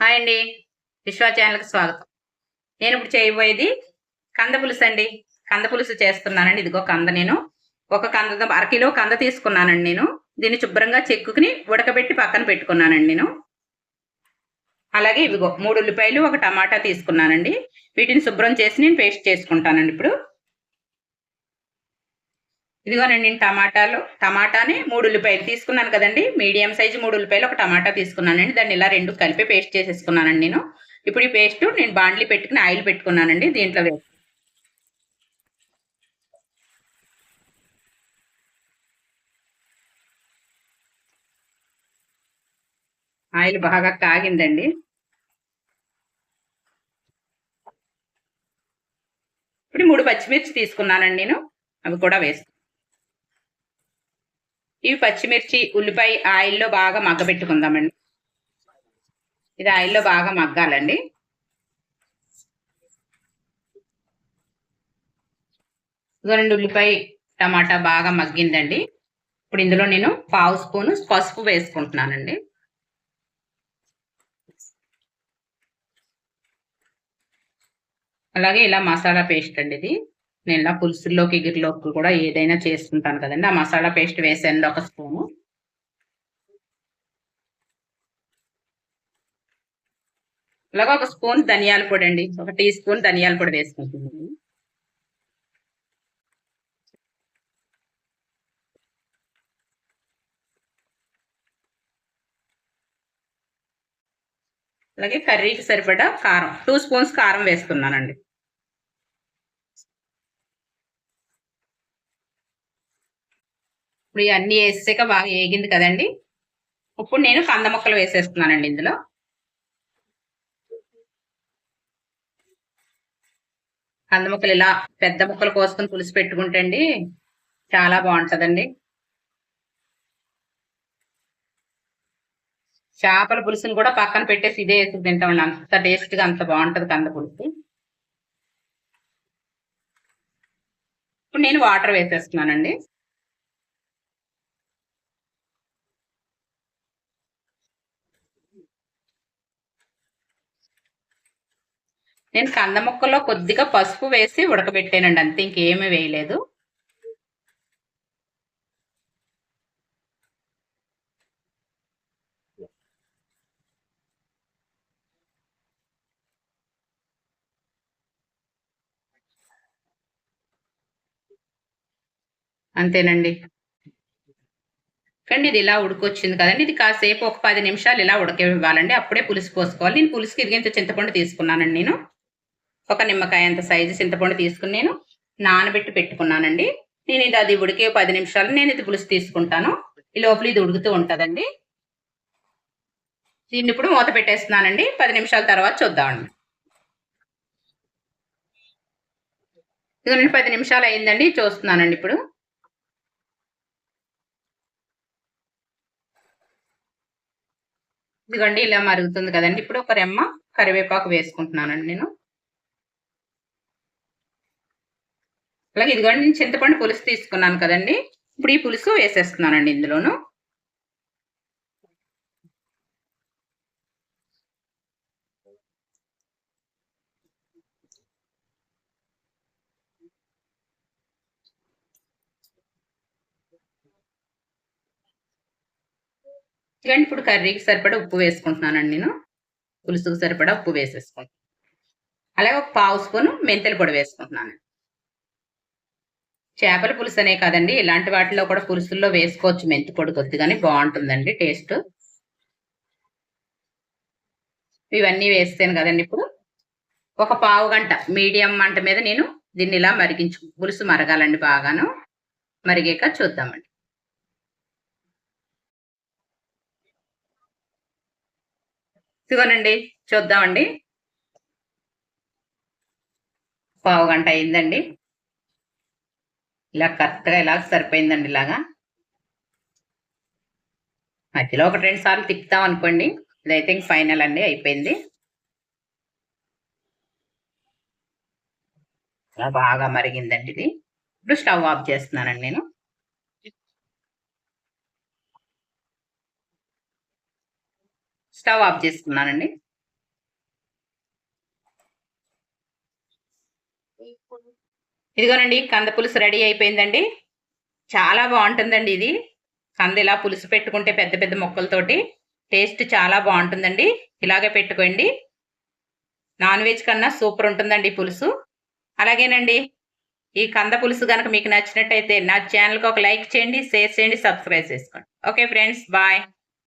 Hi అండి. విశ్వ ఛానల్కి స్వాగతం. నేను ఇప్పుడు చేయబోయేది కంద పులుసు అండి. కంద పులుసు చేస్తున్నానండి. ఇదిగో కంద నేను. ఒక కంద అరకిలో కంద తీసుకున్నానండి నేను. దీన్ని శుభ్రంగా చెక్కుకుని ఉడకబెట్టి పక్కన పెట్టుకున్నానండి నేను. అలాగే ఇదిగో మూడు ఉల్లిపాయలు ఒక టమాటా తీసుకున్నానండి. వీటిని శుభ్రం చేసి నేను పేస్ట్ చేసుకుంటానండి ఇప్పుడు. ఇదిగోనండి నేను టమాటాలు టమాటాని మూడు ఉల్లిపాయలు తీసుకున్నాను కదండి. మీడియం సైజు మూడు ఉల్లిపాయలు ఒక టమాటా తీసుకున్నానండి. దాన్ని ఇలా రెండు కలిపి పేస్ట్ చేసేసుకున్నానండి నేను. ఇప్పుడు ఈ పేస్ట్ నేను బాండ్లీ పెట్టుకుని ఆయిల్ పెట్టుకున్నానండి. దీంట్లో వేసి ఆయిల్ బాగా కాగిందండి ఇప్పుడు మూడు పచ్చిమిర్చి తీసుకున్నానండి నేను. అవి కూడా వేస్తాను ఇవి పచ్చిమిర్చి ఉల్లిపాయ ఆయిల్లో బాగా మగ్గబెట్టుకుందామండి. ఇది ఆయిల్లో బాగా మగ్గాలండి. రెండు ఉల్లిపాయ టమాటా బాగా మగ్గిందండి. ఇప్పుడు ఇందులో నేను పావు స్పూను పసుపు వేసుకుంటున్నానండి. అలాగే ఇలా మసాలా పేస్ట్ అండి ఇది. నేను ఇలా పులుసుల్లోకి గిరిలోకి కూడా ఏదైనా చేసుకుంటాను కదండి. ఆ మసాలా పేస్ట్ వేసాను ఒక స్పూను. అలాగే ఒక స్పూన్ ధనియాల పొడి అండి. ఒక టీ స్పూన్ ధనియాల పొడి వేసుకుంటున్నాను. అలాగే కర్రీకి సరిపడా కారం. టూ స్పూన్స్ కారం వేసుకున్నానండి ఇప్పుడు ఇవన్నీ వేసాక బాగా వేగింది కదండి. ఇప్పుడు నేను కంద ముక్కలు వేసేస్తున్నానండి ఇందులో. కంద ముక్కలు ఇలా పెద్ద ముక్కలు కోసుకొని పులుసు పెట్టుకుంటండి చాలా బాగుంటుందండి. చేపల పులుసుని కూడా పక్కన పెట్టేసి ఇదే వేసి తింటామండి. అంత టేస్ట్గా అంత బాగుంటుంది కంద పులుసు. ఇప్పుడు నేను వాటర్ వేసేస్తున్నానండి. నేను కంద ముక్కలో కొద్దిగా పసుపు వేసి ఉడకబెట్టానండి అంతే ఇంకేమీ వేయలేదు. అంతేనండి. కానీ ఇది ఇలా ఉడికొచ్చింది కదండి ఇది కాసేపు ఒక పది నిమిషాలు ఇలా ఉడకివ్వాలండి అప్పుడే పులుసు పోసుకోవాలి. నేను పులుసుకి ఇదిగింత చింతపండు తీసుకున్నానండి నేను. ఒక నిమ్మకాయ అంత సైజు చింతపండు తీసుకుని నేను నానబెట్టి పెట్టుకున్నానండి. నేను ఇది అది ఉడికే పది నిమిషాలు నేను ఇది పులుసు తీసుకుంటాను. ఈ లోపల ఇది ఉడుకుతూ ఉంటుందండి. దీన్ని ఇప్పుడు మూత పెట్టేస్తున్నానండి. పది నిమిషాల తర్వాత చూద్దామండి. ఇదిగోండి పది నిమిషాలు అయిందండి. చూస్తున్నానండి ఇప్పుడు. ఇదిగోండి ఇలా మరుగుతుంది కదండి. ఇప్పుడు ఒక రెమ్మ కరివేపాకు వేసుకుంటున్నానండి నేను. అలాగే ఇదిగోండి నేను చింతపండు పులుసు తీసుకున్నాను కదండి. ఇప్పుడు ఈ పులుసు వేసేస్తున్నానండి ఇందులోను. ఇదిగండి ఇప్పుడు కర్రీకి సరిపడా ఉప్పు వేసుకుంటున్నానండి నేను. పులుసుకు సరిపడా ఉప్పు వేసేసుకుంటాను అలాగే ఒక పావు స్పూను మెంతుల పొడి వేసుకుంటున్నాను. చేపల పులుసు అనే కాదండి. ఇలాంటి వాటిలో కూడా పులుసుల్లో వేసుకోవచ్చు. మెంతి పొడి కొద్దిగానే బాగుంటుందండి టేస్ట్. ఇవన్నీ వేస్తాను కదండి ఇప్పుడు. ఒక పావు గంట మీడియం మంట మీద నేను దీన్ని ఇలా మరిగించు పులుసు మరగాలండి బాగాను. మరిగాక చూద్దామండి. ఇదిగోనండి చూద్దామండి. పావు గంట అయిందండి. ఇలా కరెక్ట్గా ఇలా సరిపోయిందండి ఇలాగా. మధ్యలో ఒక రెండు సార్లు తిప్పుతాం అనుకోండి. ఇదైతే ఇంక ఫైనల్ అండి అయిపోయింది. ఇలా బాగా మరిగిందండి ఇది. ఇప్పుడు స్టవ్ ఆఫ్ చేస్తున్నానండి నేను. స్టవ్ ఆఫ్ చేసుకున్నానండి ఇదిగోనండి కంద పులుసు రెడీ అయిపోయిందండి. చాలా బాగుంటుందండి ఇది. కంద ఇలా పులుసు పెట్టుకుంటే పెద్ద పెద్ద ముక్కలతోటి టేస్ట్ చాలా బాగుంటుందండి. ఇలాగే పెట్టుకోండి. నాన్ వెజ్ కన్నా సూపర్ ఉంటుందండి పులుసు. అలాగేనండి ఈ కంద పులుసు కనుక మీకు నచ్చినట్టయితే నా ఛానల్కి ఒక లైక్ చేయండి షేర్ చేయండి సబ్స్క్రైబ్ చేసుకోండి. Okay friends bye.